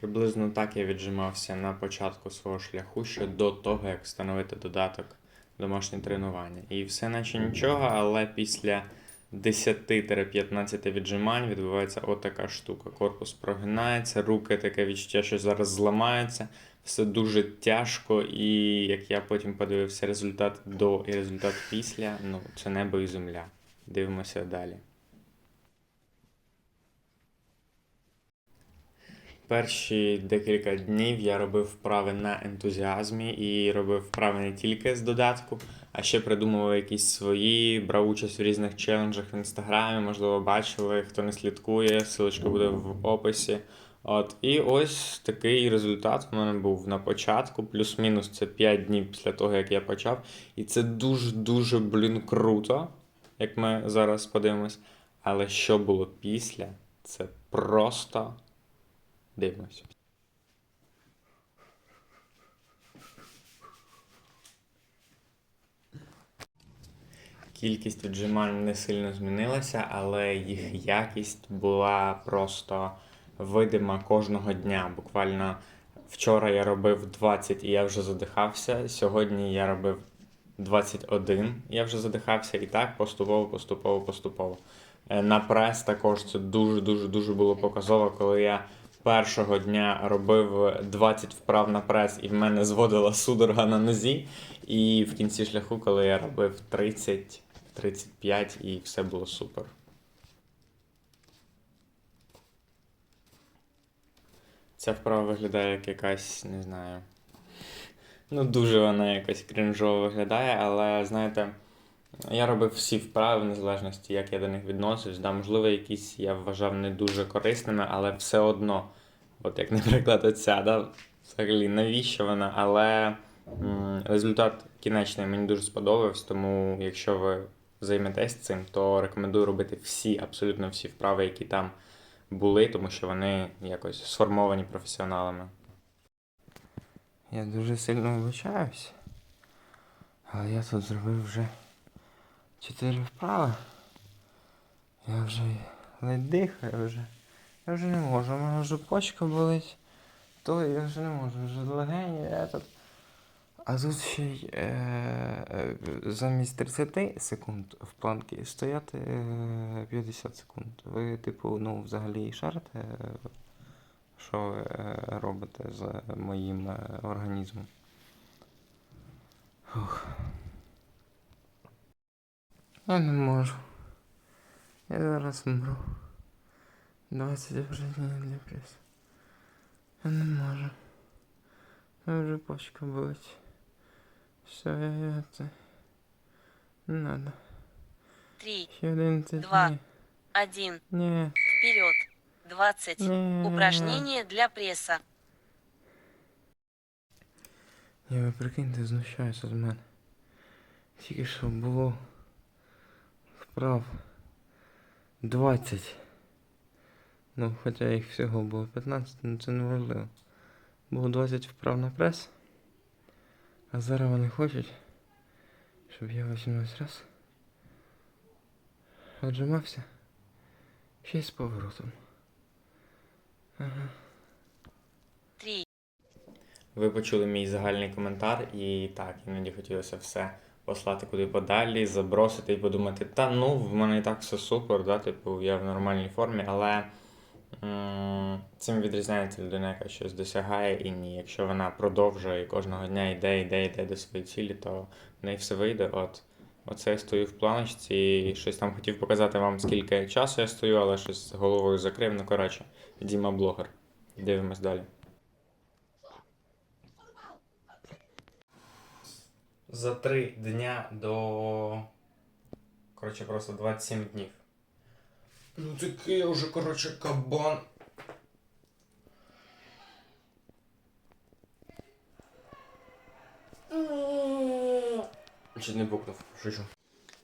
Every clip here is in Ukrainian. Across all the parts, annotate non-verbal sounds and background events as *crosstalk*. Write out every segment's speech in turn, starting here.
Приблизно так я віджимався на початку свого шляху ще до того, як встановити додаток домашнє тренування. І все наче нічого, але після 10-15 віджимань відбувається отака штука. Корпус прогинається, руки таке відчуття, що зараз зламаються. Все дуже тяжко, і як я потім подивився результат до і результат після, ну це небо і земля. Дивимося далі. Перші декілька днів я робив вправи на ентузіазмі і робив вправи не тільки з додатку, а ще придумував якісь свої, брав участь в різних челенджах в інстаграмі, можливо, бачили, хто не слідкує, силочка буде в описі. От, і ось такий результат у мене був на початку, плюс-мінус це 5 днів після того, як я почав. І це дуже-дуже, блін, круто, як ми зараз подивимось. Але що було після, це просто дивимося. Кількість віджимань не сильно змінилася, але їх якість була просто видима кожного дня. Буквально вчора я робив 20 і я вже задихався. Сьогодні я робив 21, я вже задихався, і так поступово, поступово, поступово. Е, На прес також це дуже дуже дуже було показово, коли я першого дня робив 20 вправ на прес, і в мене зводила судорога на нозі. І в кінці шляху, коли я робив 30, 35 і все було супер. Ця вправа виглядає як якась, не знаю. Ну, дуже вона якось крінжово виглядає, але знаєте, я робив всі вправи в незалежності, як я до них відносився. Да, можливо, якісь я вважав не дуже корисними, але все одно, от як, *laughs* наприклад, оця, да, взагалі, навіщо вона? Але м, результат кінечний мені дуже сподобався, тому якщо ви займетесь цим, то рекомендую робити всі, абсолютно всі вправи, які там були, тому що вони якось сформовані професіоналами. Я дуже сильно вибачаюсь. Але я тут зробив вже чотири вправи. Я вже ледь дихаю вже. Я вже не можу, у мене вже почка болить. То я вже не можу, вже легені, этот. А тут ще й е, е, замість 30 секунд в планці стояти е, 50 секунд. Ви, типу, ну, взагалі шарите, е, що ви е, робите з моїм організмом. Фух. Я не можу. Я зараз умру. 20 упражнень для пресу. Я не можу. Я вже почка болить. Все, я, я це. Не надо. Три, Ще один це. Два. Ні. один, Ні. вперед. 20. Ні. Упражнение для пресса. Ні, ви прикиньте, знущаюся з мене. Тільки що було Вправ 20. Ну, хоча їх всього було 15, але це не важливо. Було 20 вправ на прес. А зараз вони хочуть, щоб я 18 раз отжимався. Ще й з поворотом. Ага. Ви почули мій загальний коментар, і так, іноді хотілося все послати куди подалі, забросити і подумати, та ну, в мене і так все супер, да, типу, я в нормальній формі, але цим відрізняється людина, яка щось досягає і ні. Якщо вона продовжує і кожного дня йде, йде, йде до своєї цілі, то в неї все вийде. От. Оце я стою в планочці і щось там хотів показати вам, скільки часу я стою, але щось головою закрив. Ну, коротше, Діма блогер. Дивимось далі. За три дня до. Коротше, просто 27 днів. Ну такий я вже, коротше, кабан. Чуть не букнув, шучу.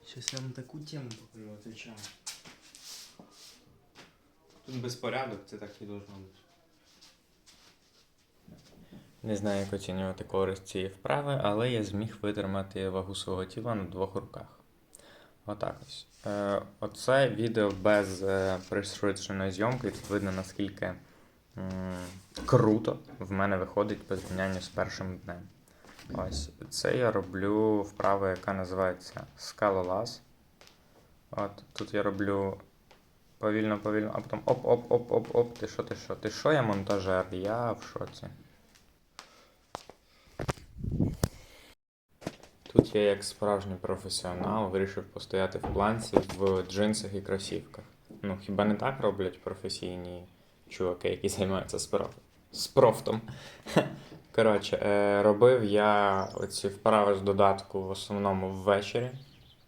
Щас я вам таку тему покажу, отвечаю. Тут безпорядок, це так і должно бути. Не знаю, як оцінювати користь цієї вправи, але я зміг витримати вагу свого тіла на двох руках. Отак ось. Е, оце відео без е, пришвидшеної зйомки. Тут видно, наскільки круто в мене виходить по зрівнянню з першим днем. Ось це я роблю вправа, яка називається скалолаз. От тут я роблю повільно, повільно, а потім оп-оп-оп-оп-оп. Ти що, ти що? Ти що, я монтажер? Я в шоці. Тут я, як справжній професіонал, вирішив постояти в планці в джинсах і кросівках. Ну, хіба не так роблять професійні чуваки, які займаються спроф... спрофтом? *laughs* Коротше, е, робив я оці вправи з додатку в основному ввечері.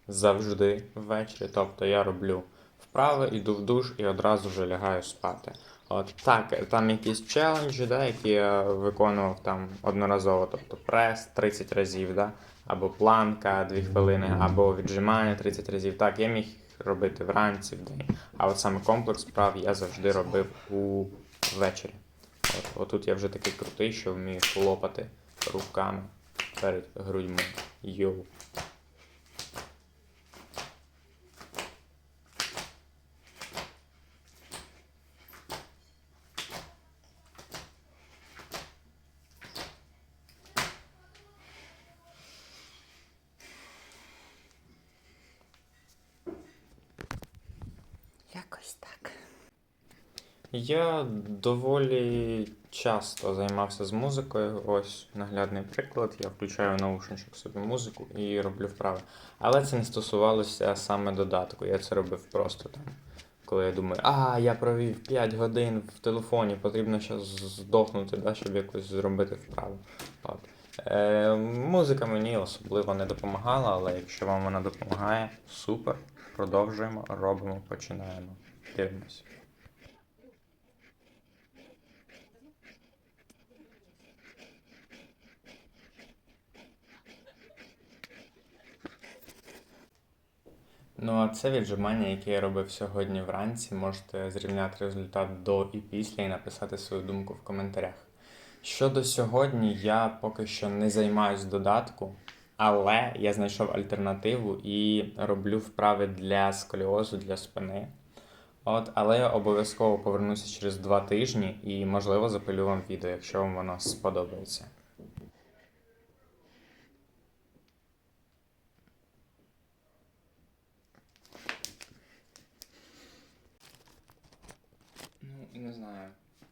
Завжди ввечері. Тобто я роблю вправи, йду в душ і одразу вже лягаю спати. От так, там якісь челенджі, да, які я виконував там одноразово, тобто прес 30 разів, да, або планка 2 хвилини, або віджимання 30 разів. Так, я міг робити вранці, в день. А от саме комплекс вправ я завжди робив у ввечері. От, отут я вже такий крутий, що вмію хлопати руками перед грудьми. Йоу. Якось так. Я доволі часто займався з музикою. Ось наглядний приклад. Я включаю в наушничок собі музику і роблю вправи. Але це не стосувалося саме додатку. Я це робив просто там. Коли я думаю, а я провів 5 годин в телефоні, потрібно зараз здохнути, да, щоб якось зробити вправу. От. Е, музика мені особливо не допомагала, але якщо вам вона допомагає, супер. Продовжуємо, робимо, починаємо. Дивимось. Ну, а це віджимання, яке я робив сьогодні вранці. Можете зрівняти результат до і після і написати свою думку в коментарях. Щодо сьогодні, я поки що не займаюсь додатку, але я знайшов альтернативу і роблю вправи для сколіозу, для спини. От, але я обов'язково повернуся через два тижні і, можливо, запилю вам відео, якщо вам воно сподобається. Ну, не знаю,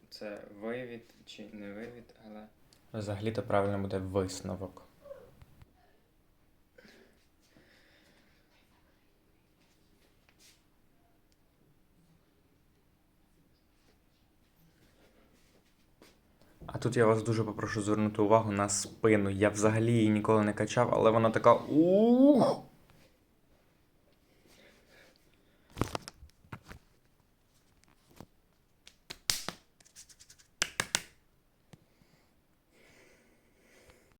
це вивід чи не вивід, але. Взагалі-то правильно буде висновок. А тут я вас дуже попрошу звернути увагу на спину. Я взагалі її ніколи не качав, але вона така ух.